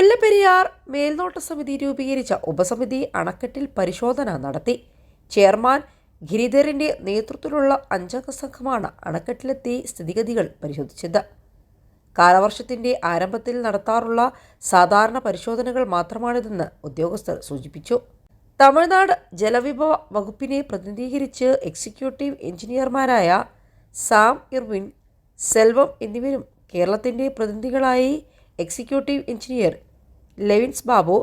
മുല്ലപ്പെരിയാർ മേൽനോട്ട സമിതി രൂപീകരിച്ച ഉപസമിതി അണക്കെട്ടിൽ പരിശോധന നടത്തി. ചെയർമാൻ ഗിരിധരന്റെ നേതൃത്വത്തിലുള്ള അഞ്ചംഗ സംഘമാണ് അണക്കെട്ടിലെത്തി സ്ഥിതിഗതികൾ പരിശോധിച്ചത്. കാലവർഷത്തിന്റെ ആരംഭത്തിൽ നടത്താറുള്ള സാധാരണ പരിശോധനകൾ മാത്രമാണിതെന്ന് ഉദ്യോഗസ്ഥർ സൂചിപ്പിച്ചു. തമിഴ്നാട് ജലവിഭവ വകുപ്പിനെ പ്രതിനിധീകരിച്ച് എക്സിക്യൂട്ടീവ് എഞ്ചിനീയർമാരായ സാം ഇർവിൻ സെൽവം എന്നിവരും കേരളത്തിന്റെ പ്രതിനിധികളായി executive engineer Levins Babu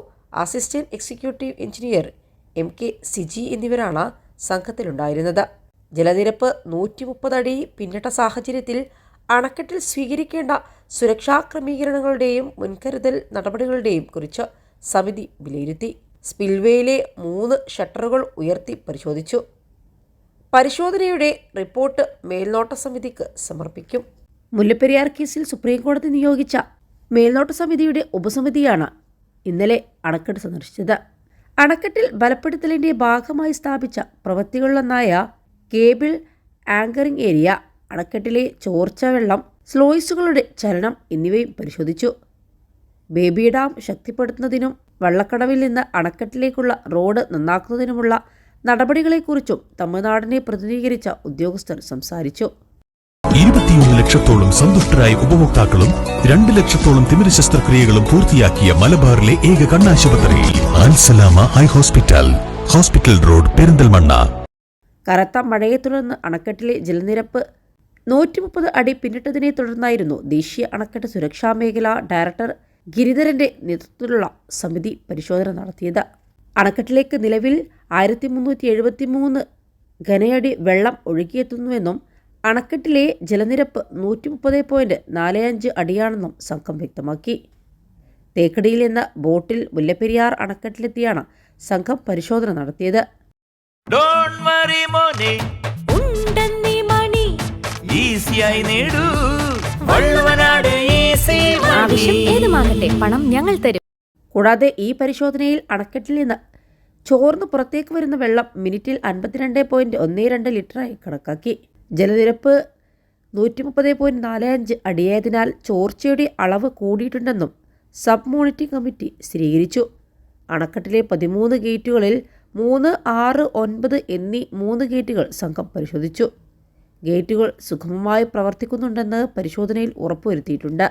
assistant executive engineer M K Siji എന്നിവരാണ് സംഘത്തിലുണ്ടായിരുന്നത്. ജലനിരപ്പ് നൂറ്റി മുപ്പത് അടി പിന്നിട്ട സാഹചര്യത്തിൽ അണക്കെട്ടിൽ സ്വീകരിക്കേണ്ട സുരക്ഷാ ക്രമീകരണങ്ങളുടെയും മുൻകരുതൽ നടപടികളുടെയും കുറിച്ച് സമിതി വിലയിരുത്തി. സ്പിൽവേയിലെ മൂന്ന് ഷട്ടറുകൾ ഉയർത്തി പരിശോധിച്ചു. പരിശോധനയുടെ റിപ്പോർട്ട് മേൽനോട്ട സമിതിക്ക് സമർപ്പിക്കും. മുല്ലപ്പെരിയാർ കേസിൽ സുപ്രീംകോടതി നിയോഗിച്ച മേൽനോട്ട സമിതിയുടെ ഉപസമിതിയാണ് ഇന്നലെ അണക്കെട്ട് സന്ദർശിച്ചത്. അണക്കെട്ടിൽ ബലപ്പെടുത്തലിന്റെ ഭാഗമായി സ്ഥാപിച്ച പ്രവൃത്തികളിലൊന്നായ കേബിൾ ആങ്കറിംഗ് ഏരിയ അണക്കെട്ടിലെ ചോർച്ച വെള്ളം സ്ലോയിസുകളുടെ ചലനം എന്നിവയും പരിശോധിച്ചു. ബേബി ഡാം ശക്തിപ്പെടുത്തുന്നതിനും വെള്ളക്കടവിൽ നിന്ന് അണക്കെട്ടിലേക്കുള്ള റോഡ് നന്നാക്കുന്നതിനുമുള്ള നടപടികളെക്കുറിച്ചും തമിഴ്നാടിനെ പ്രതിനിധീകരിച്ച ഉദ്യോഗസ്ഥർ സംസാരിച്ചു. ലക്ഷത്തോളം സന്തുഷ്ടരായ ഉപഭോക്താക്കളും രണ്ട് ലക്ഷത്തോളം തിമിര ശസ്ത്രക്രിയകളും പൂർത്തിയാക്കിയ മലബാറിലെ ഏക കണ്ണാശുപത്രി. ആൻസലാമ eye hospital. Hospital road Perinthalmanna. കനത്ത മഴയെ തുടർന്ന് അണക്കെട്ടിലെ ജലനിരപ്പ് നൂറ്റി മുപ്പത് അടി പിന്നിട്ടതിനെ തുടർന്നായിരുന്നു ദേശീയ അണക്കെട്ട് സുരക്ഷാ മേഖല ഡയറക്ടർ ഗിരിധരന്റെ നേതൃത്വത്തിലുള്ള സമിതി പരിശോധന നടത്തിയത്. അണക്കെട്ടിലേക്ക് നിലവിൽ ആയിരത്തി മുന്നൂറ്റി എഴുപത്തി മൂന്ന് ഘനയടി വെള്ളം ഒഴുകിയെത്തുന്നുവെന്നും അണക്കെട്ടിലെ ജലനിരപ്പ് നൂറ്റി മുപ്പത് പോയിന്റ് നാല് അഞ്ച് അടിയാണെന്നും സംഘം വ്യക്തമാക്കി. തേക്കടിയിൽ നിന്ന് ബോട്ടിൽ മുല്ലപ്പെരിയാർ അണക്കെട്ടിലെത്തിയാണ് സംഘം പരിശോധന നടത്തിയത്. ഡോണ്ട് വറി മോനെ. ഉണ്ടെന്നീ മണി. ഈസിയായി നേടൂ. വള്ളുവനാട് ഈസി ആവശ്യം ഏതുമാകട്ടെ പണം ഞങ്ങൾ തരും. കൂടാതെ ഈ പരിശോധനയിൽ അണക്കെട്ടിൽ നിന്ന് ചോർന്ന് പുറത്തേക്ക് വരുന്ന വെള്ളം മിനിറ്റിൽ അൻപത്തിരണ്ട് പോയിന്റ് ഒന്ന് രണ്ട് ലിറ്ററായി കണക്കാക്കി. ജലനിരപ്പ് നൂറ്റി മുപ്പത് പോയിന്റ് നാല് അഞ്ച് അടിയായതിനാൽ ചോർച്ചയുടെ അളവ് കൂടിയിട്ടുണ്ടെന്നും സബ് മോണിറ്ററിംഗ് കമ്മിറ്റി സ്ഥിരീകരിച്ചു. അണക്കെട്ടിലെ പതിമൂന്ന് ഗേറ്റുകളിൽ മൂന്ന് ആറ് ഒൻപത് എന്നീ മൂന്ന് ഗേറ്റുകൾ സംഘം പരിശോധിച്ചു. ഗേറ്റുകൾ സുഗമമായി പ്രവർത്തിക്കുന്നുണ്ടെന്ന് പരിശോധനയിൽ ഉറപ്പുവരുത്തിയിട്ടുണ്ട്.